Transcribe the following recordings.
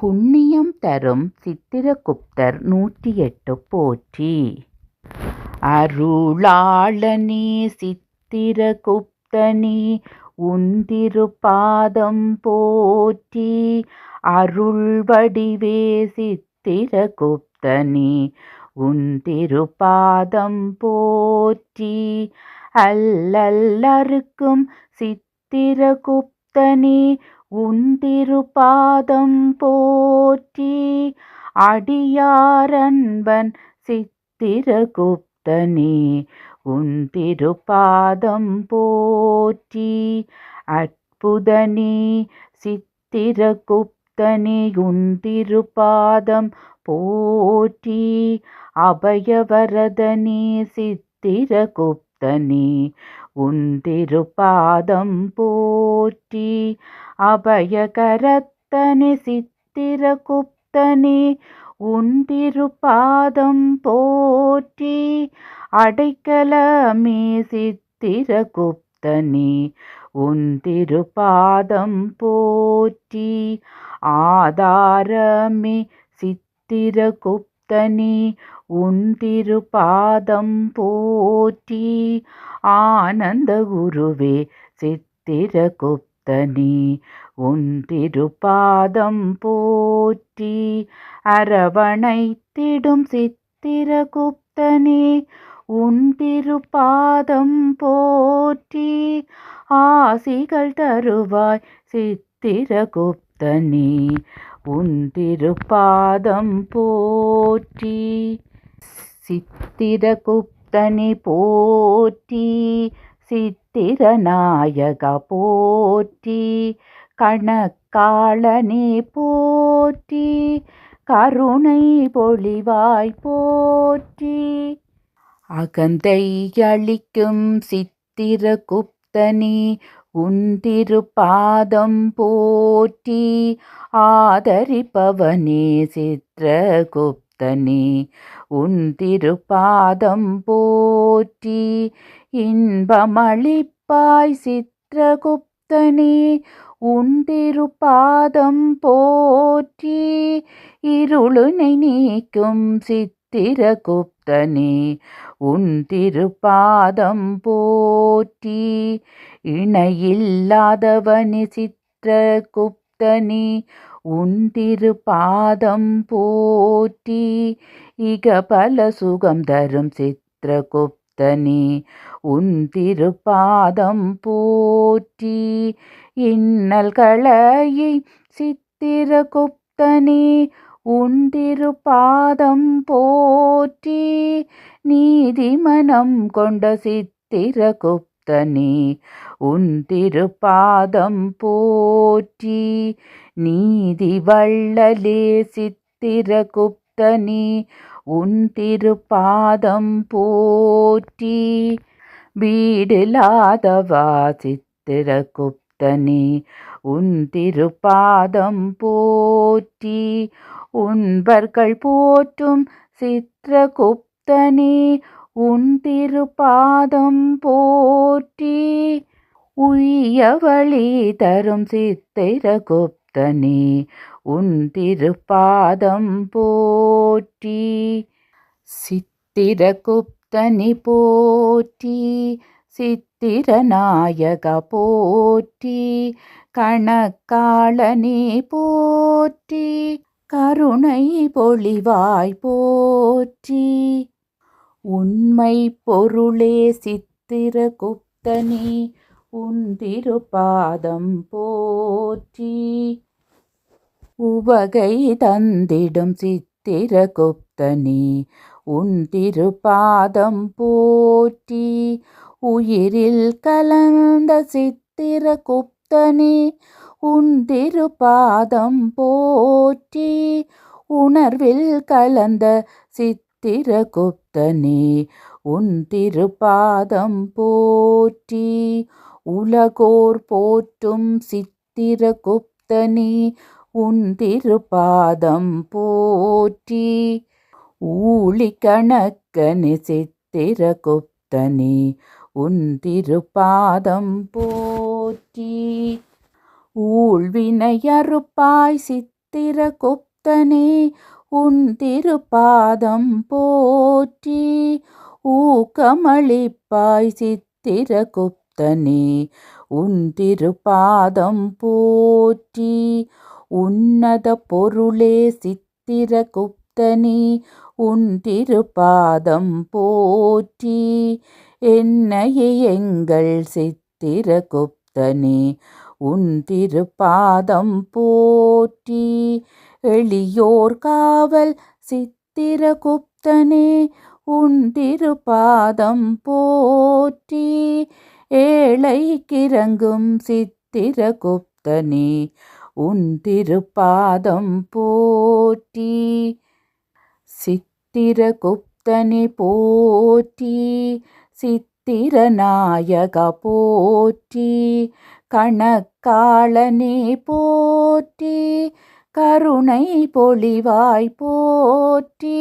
புண்ணியம் தரும் சித்திரகுப்தர் நூற்றி எட்டு போற்றி. அருளாளனே சித்திரகுப்தனே உந்திருப்பாதம் போற்றி. அருள் வடிவே சித்திரகுப்தனே உந்திருப்பாதம் போற்றி. அல்லல்லருக்கும் சித்திரகுப்தனே உந்திருப்பாதம் போற்றி அடியாரன்பன் சித்திரகுப்தனே உந்திருப்பாதம் போற்றி அற்புதனே சித்திரகுப்தனே உந்திருப்பாதம் போற்றி அபயவரதனே சித்திரகுப்தனே உந்திருப்பாதம் போற்றி அபயகரத்தனே சித்திர குப்தனே சித்திரகுப்தனே உந்திருப்பாதம் போற்றி அடைக்கலமே சித்திர குப்தனே சித்திரகுப்தனே உந்திருப்பாதம் போற்றி ஆதாரமே சித்திர குப்தனே சித்திரகுப்தனே உந்திருப்பாதம் போற்றி. ஆனந்த குருவே சித்திர குப்த சித்திரகுப்தனே உந்திருப்பாதம் போற்றி அரவணைத்திடும் சித்திரகுப்தனே உந்திருப்பாதம் போற்றி ஆசிகள் தருவாய் சித்திரகுப்தனே உந்திருப்பாதம் போற்றி சித்திரகுப்தனே போற்றி சித்திரநாயக போற்றி கணக்காளனே போற்றி கருணை பொழிவாய் போற்றி. அகந்தை அளிக்கும் சித்திர சித்திரகுப்தனே உந்திருப்பாதம் போற்றி. ஆதரிப்பவனே சித்திரகுப்தனே உன் திருப்பாதம் போற்றி இன்பமளிப்பாய் சித்திரகுப்தனே உந்திருப்பாதம் போற்றி இருளுனை நீக்கும் சித்திரகுப்தனே உன் திருப்பாதம் போற்றி இணையில்லாதவனி சித்திரகுப்தனே உன் திருப்பாதம் போற்றி இக பல சுகம் தரும் சித்திரகுப்தனே உன் திருப்பாதம் போற்றி. இன்னல் களையை சித்திரகுப்தனே உந்திருப்பாதம் போற்றி. நீதி மனம் கொண்ட சித்திரகுப்தனே உந்திருப்பாதம் போற்றி. நீதி வள்ளலே சித்திரகுப்தனே உன் திருப்பாதம் போற்றி. வீடில்லாதவா சித்திரகுப்தனே உந்திருப்பாதம் போற்றி. உண்பர்கள் போற்றும் சித்திரகுப்தனே உந்திருப்பாதம் போற்றி. உய்யவழி உய்ய வழி தரும் உன் திருப்பாதம் போற்றி. சித்திரகுப்தனி போற்றி சித்திரநாயக போற்றி. கணக்காளனே போற்றி கருணை பொழிவாய் போற்றி. உண்மை பொருளே சித்திரகுப்தனே உந்திருப்பாதம் போற்றி. உவகை தந்திடும் சித்திரகுப்தனே உந்திருப்பாதம் போற்றி. உயிரில் கலந்த சித்திரகுப்தனே உந்திருப்பாதம் போற்றி. உணர்வில் கலந்த சித்திர குப்தனே உன் உந்திருப்பாதம் போற்றி. உலகோர் போற்றும் சித்திர குப்தனே உன் உந்திருப்பாதம் போற்றி. ஊழி கணக்கனு உன் உந்திருப்பாதம் போற்றி. ஊழ்வினையறுப்பாய் சித்திர குப்தனே உன் திருப்பாதம் போற்றி. ஊக்கமளிப்பாய் சித்திர குப்த கர்த்தனே உன் திருபாதம் போற்றி உன்னத பொருளே சித்திர குப்தனே உன் திருபாதம் போற்றி. என்னையே எங்கள் சித்திர குப்தனே உன் திருபாதம் போற்றி. எளியோர் காவல் சித்திர குப்தனே உன் திருபாதம் போற்றி. ஏழை கிறங்கும் சித்திரகுப்தனே உன் திருப்பாதம் போற்றி. சித்திரகுப்தனே போற்றி சித்திரநாயக போற்றி. கணக்காளனே போற்றி கருணை பொழிவாய் போற்றி.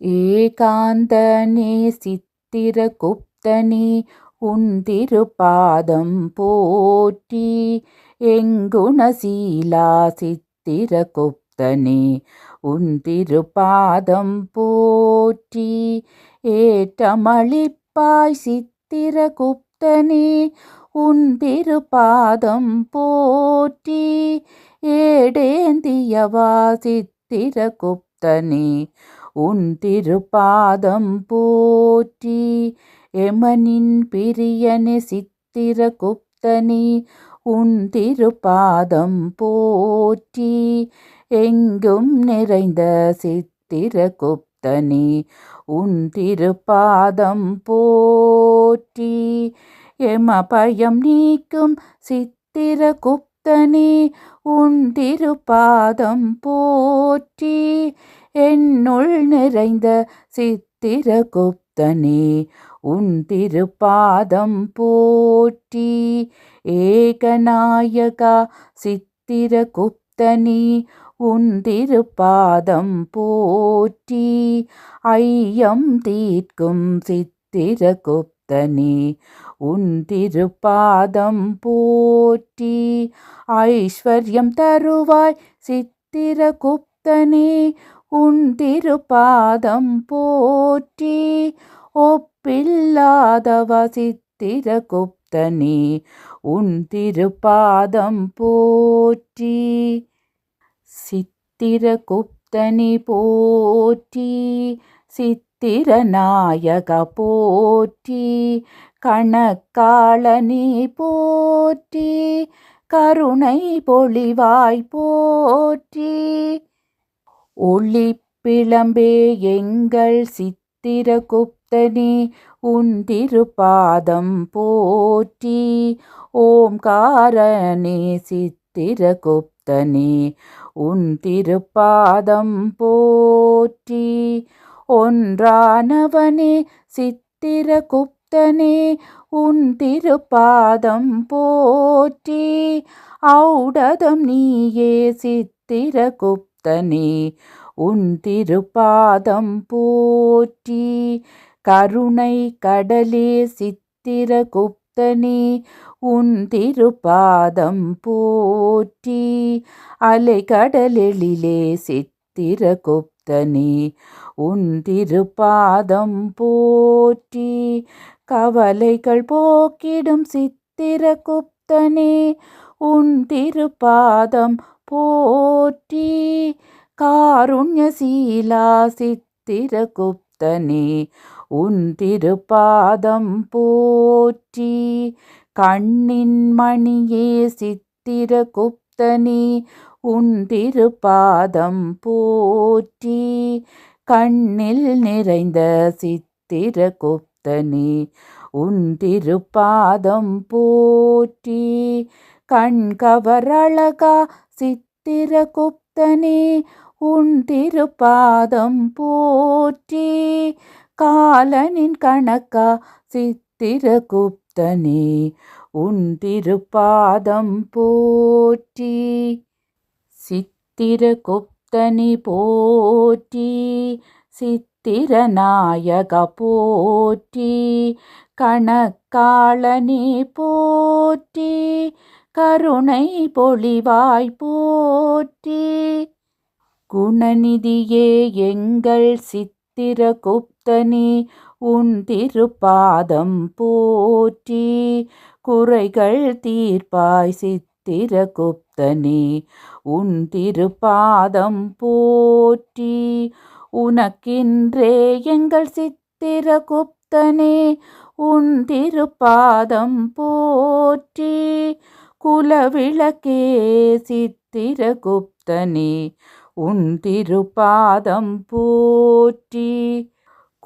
ஏகாந்தனே சித்திரகுப்தனே உன் திருப்பாதம் போற்றி எங்குணசீலா சித்திர குப்தனே உன் திருப்பாதம் போற்றி ஏற்றமளிப்பாய் சித்திர குப்தனே உன் திருப்பாதம் போற்றி ஏடேந்தியவா சித்திர குப்தனே உன் திருப்பாதம் போற்றி எமனின் பிரியனே சித்திரகுப்தனே உன் திருப்பாதம் போற்றி. எங்கும் நிறைந்த சித்திர சித்திரகுப்தனே உன் திருப்பாதம் போற்றி. எம பயம் நீக்கும் சித்திர சித்திரகுப்தனே உன் திருப்பாதம் போற்றி. என்னுள் நிறைந்த சித்திர சித்திரகுப்தனே உன் திருப்பாதம் போற்றி. ஏகநாயகா சித்திரகுப்தனே உன் திருப்பாதம் போற்றி. ஐயம் தீர்க்கும் சித்திரகுப்தனே உன் திருப்பாதம் போற்றி. ஐஸ்வர்யம் தருவாய் சித்திரகுப்தனே உன் திருப்பாதம் போற்றி. ஒப் ஒப்பில்லாதவ சித்திரகுப்தனே உன் திருப்பாதம் போற்றி. சித்திர குப்தனி போற்றி சித்திரநாயக போற்றி. கணக்காளனி போற்றி கருணை பொழிவாய் போற்றி. ஒளி பிளம்பே எங்கள் சித்திர குப்த சித்திரகுப்தனே உன் திருப்பாதம் போற்றி. ஓம்காரனே சித்திரகுப்தனே உன் திருப்பாதம் போற்றி. ஒன்றானவனே சித்திரகுப்தனே உன் திருப்பாதம் போற்றி. ஔடதம் நீயே சித்திரகுப்தனே உன் திருப்பாதம் போற்றி. கருணை கடலே சித்திர குப்தனே உன் திருப்பாதம் போற்றி. அலை கடலெழிலே சித்திர குப்தனே உன் திருப்பாதம் போற்றி. கவலைகள் போக்கிடும் சித்திர குப்தனே உன் திருப்பாதம் போற்றி. காருண்யசீலா சித்திரகுப்தனே உன் திருப்பாதம் போற்றி. கண்ணின் மணியே சித்திர குப்தனே உன் திருப்பாதம் போற்றி. கண்ணில் நிறைந்த சித்திர குப்தனே உன் திருப்பாதம் போற்றி. கண் கவரழகா சித்திர குப்தனே உன் திருப்பாதம் போற்றி. காலனின் கணக்கா? சித்திரகுப்தனே உன் திருப்பாதம் போற்றி. சித்திரகுப்தனி போற்றி சித்திரநாயக போற்றி. கணக்காளனே போற்றி கருணை பொழிவாய் போற்றி. குணநிதியே எங்கள் சித்த சித்திரகுப்தனே உன் திருப்பாதம் போற்றி. குறைகள் தீர்ப்பாய் சித்திரகுப்தனே உன் திருப்பாதம் போற்றி. உனக்கின்றே எங்கள் சித்திரகுப்தனே உன் திருப்பாதம் போற்றி. குலவிளக்கே சித்திரகுப்தனே உன் திருப்பாதம் போற்றி.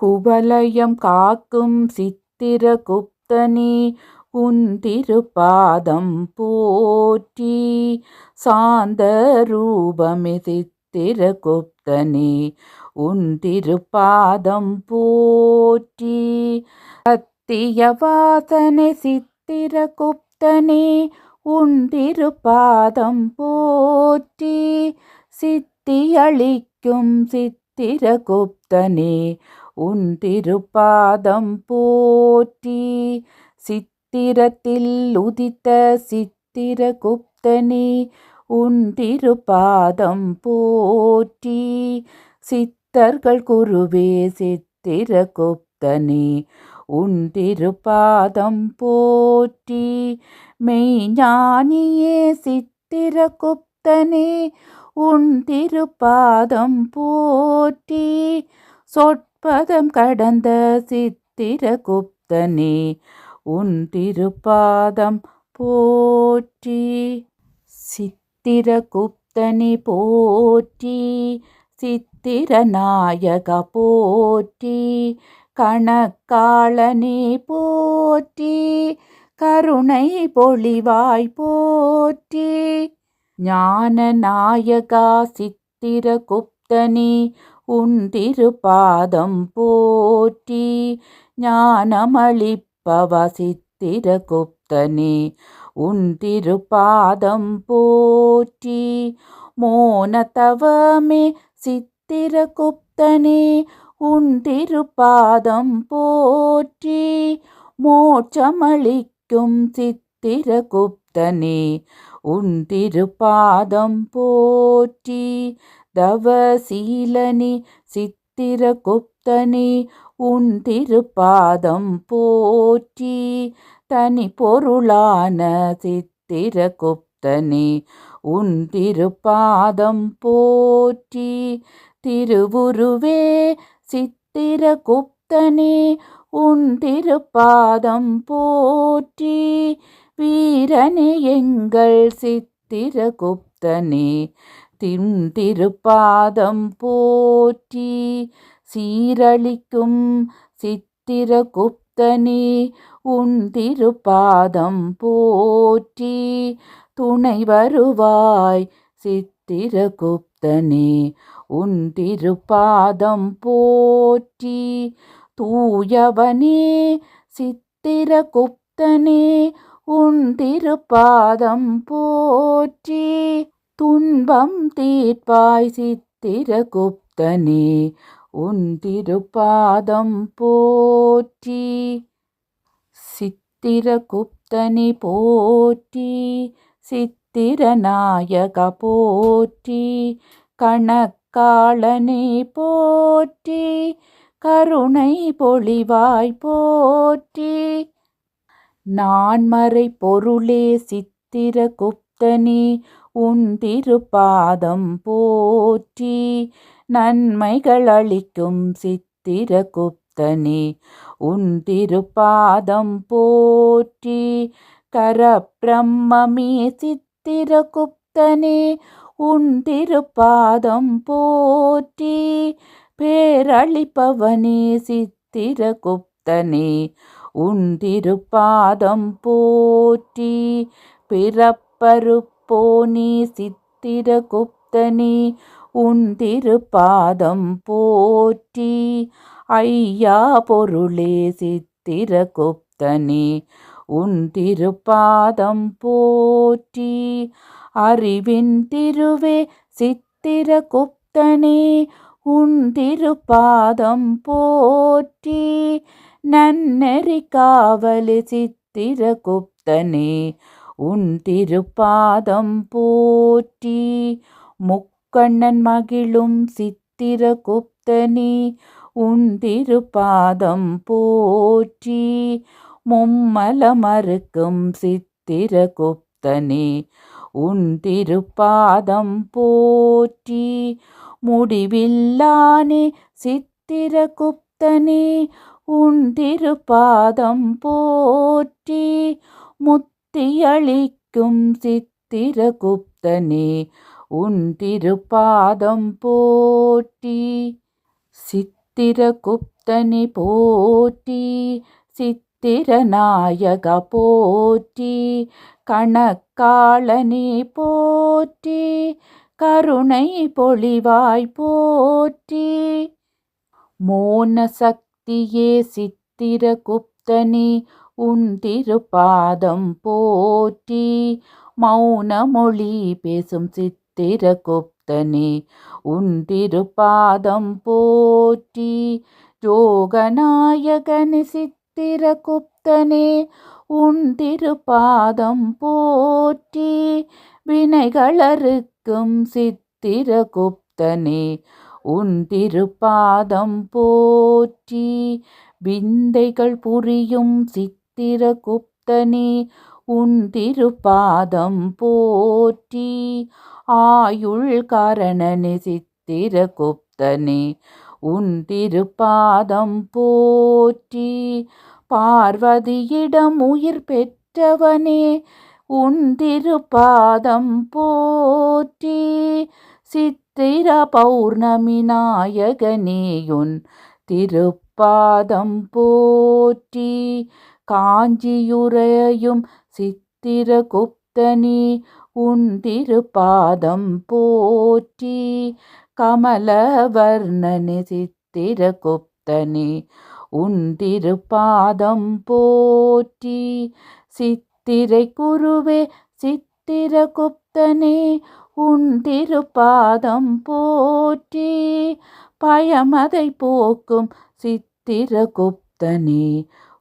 குவலயம் காக்கும் சித்திர குப்தனே உன் திருப்பாதம் போற்றி. சாந்த ரூபமே சித்திரகுப்தனே உன் திருப்பாதம் போற்றி. சத்திய வாசனை சித்திர குப்தனே உன் திருப்பாதம் போற்றி. சித் சித்தியளிக்கும் சித்திரகுப்தனே உன் திருப்பாதம் போற்றி. சித்திரத்தில் உதித்த சித்திரகுப்தனே உன் திருப்பாதம் போற்றி. சித்தர்கள் குருவே சித்திரகுப்தனே உன் திருப்பாதம் போற்றி. மெய்ஞானியே சித்திரகுப்தனே உன் திருப்பாதம் போற்றி. சொற்பதம் கடந்த சித்திர குப்தனே உன் திருப்பாதம் போற்றி. சித்திர சித்திரகுப்தனே போற்றி சித்திரநாயக போற்றி. கணக்காளனே போற்றி கருணை பொழிவாய் போற்றி. ஞான நாயகா சித்திரகுப்தனே உன் திருப்பாதம் போற்றி. ஞானமளிப்பவ சித்திர குப்தனே உன் திருப்பாதம் போற்றி. மோனதவமே சித்திர குப்தனே உன் திருப்பாதம் போற்றி. மோட்சமளிக்கும் சித்திர குப்தனே உன் திருப்பாதம் போற்றி தவசீலனி சித்திரகுப்தனே உன் திருப்பாதம் போற்றி தனி பொருளான சித்திரகுப்தனே உன் திருப்பாதம் போற்றி திருவுருவே சித்திரகுப்தனே உன் திருப்பாதம் போற்றி வீரனே எங்கள் சித்திரகுப்தனே தின் திருப்பாதம் போற்றி சீரழிக்கும் சித்திரகுப்தனே உன் திருப்பாதம் போற்றி துணை வருவாய் சித்திரகுப்தனே உன் திருப்பாதம் போற்றி தூயவனே சித்திரகுப்தனே உன் திருப்பாதம் போற்றி துன்பம் தீர்ப்பாய் சித்திரகுப்தனே. உன் திருப்பாதம் போற்றி சித்திரகுப்தனி போற்றி சித்திரநாயக போற்றி கணக்காளனே போற்றி கருணை பொழிவாய் போற்றி நான்மறை பொருளே சித்திரகுப்தனே உன் திருப்பாதம் போற்றி. நன்மைகள் அளிக்கும் சித்திரகுப்தனே உன் திருப்பாதம் போற்றி. கரபிரம்மே சித்திரகுப்தனே உன் திருப்பாதம் போற்றி. பேரளிப்பவனே சித்திரகுப்தனே உன் திருப்பாதம் போற்றி பிறப்பருப்போனே சித்திரகுப்தனே உன் திருப்பாதம் போற்றி. ஐயா பொருளே சித்திரகுப்தனே உன் திருப்பாதம் போற்றி. அறிவின் திருவே சித்திரகுப்தனே உன் திருப்பாதம் போற்றி. நன்னெறி காவலி சித்திரகுப்தனே உன் திருப்பாதம் போற்றி. முக்கண்ணன் மகிழும் சித்திரகுப்தனே உன் திருப்பாதம் போற்றி. மும்மல மறுக்கும் சித்திரகுப்தனே உன் திருப்பாதம் போற்றி. முடிவில்லானே சித்திரகுப்தனே உன் திருப்பாதம் போற்றி முத்தியளிக்கும் சித்திரகுப்தனே உன் திருப்பாதம் போற்றி. சித்திரகுப்தனே போற்றி சித்திரநாயக போற்றி கணக்காளனே போற்றி கருணை பொழிவாய் போற்றி. மோனசக்தியே சித்திர குப்தனே உன் திருப்பாதம் போற்றி. மௌனமொழி பேசும் சித்திரகுப்தனே உன் திருப்பாதம் போற்றி. யோகநாயகனே சித்திரகுப்தனே உன் திருப்பாதம் போற்றி. வினைகளறுக்கும் சித்திரகுப்தனே உன் திருப்பாதம் போற்றி விந்தைகள் புரியும் சித்திர குப்தனே உன் திருப்பாதம் போற்றி ஆயுள் காரணனே சித்திரகுப்தனே உன் திருப்பாதம் போற்றி பார்வதியிடம் உயிர் பெற்றவனே உன் திருப்பாதம் போற்றி சித் சித்திர பௌர்ணமி நாயகனேயுன் திருப்பாதம் போற்றி. காஞ்சியுரையும் சித்திர சித்திரகுப்தனே உன் திருப்பாதம் போற்றி. கமலவர்ணனே சித்திரகுப்தனே உன் திருப்பாதம் போற்றி. சித்திரை குருவே சித்திர குப்தனே உன் திருப்பாதம் போற்றி பயமதை போக்கும் சித்திரகுப்தனே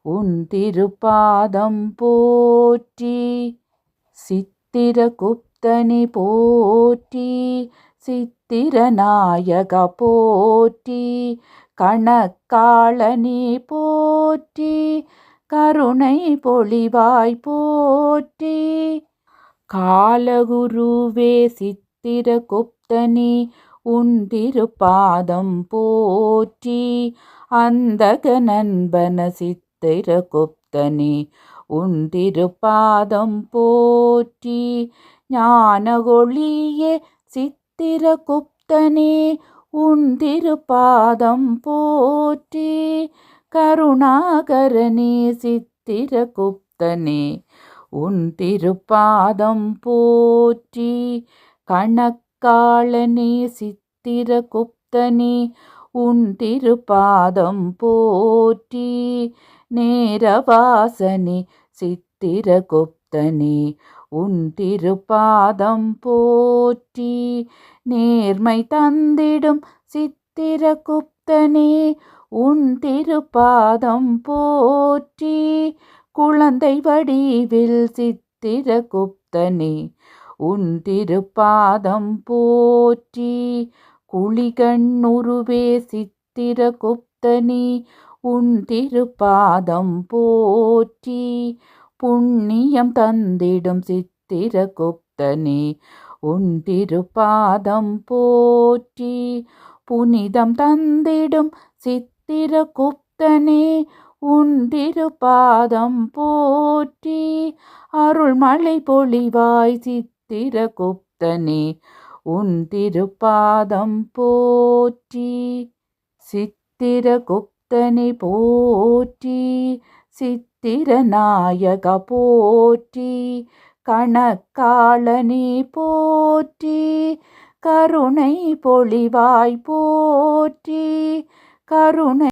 உன் திருப்பாதம் போற்றி சித்திரகுப்தனி போற்றி சித்திரநாயக போற்றி கணக்காளனி போற்றி கருணை பொழிவாய் போற்றி காலகுருவே சித்திர குப்தனே உன் திருப்பாதம் போற்றி. அந்தக நண்பன சித்திர குப்தனே உன் திருப்பாதம் போற்றி. ஞானகொழியே சித்திரகுப்தனே உன் திருப்பாதம் போற்றி. கருணாகரனே சித்திரகுப்தனே உன் திருப்பாதம் போற்றி கணக்காளனே சித்திர குப்தனே உன் திருப்பாதம் போற்றி நேரவாசனே சித்திர குப்தனே உன் திருப்பாதம் போற்றி நேர்மை தந்திடும் சித்திர குப்தனே உன் திருப்பாதம் போற்றி குழந்தை வடிவில் சித்திர குப்தனே உன் திருப்பாதம் போற்றி. குழிகண்ணுருவே சித்திர குப்தனே உன் திருப்பாதம் போற்றி. புண்ணியம் தந்திடும் சித்திர குப்தனே உன் திருப்பாதம் போற்றி. புனிதம் தந்திடும் சித்திர குப்தனே உண்டிரு பாதம் போற்றி அருள் மழை பொழிவாய் சித்திர குப்தனே உன் திருப்பாதம் போற்றி. சித்திர சித்திரகுப்தனே போற்றி சித்திரநாயக போற்றி கணக்காளனே போற்றி கருணை பொழிவாய் போற்றி கருணை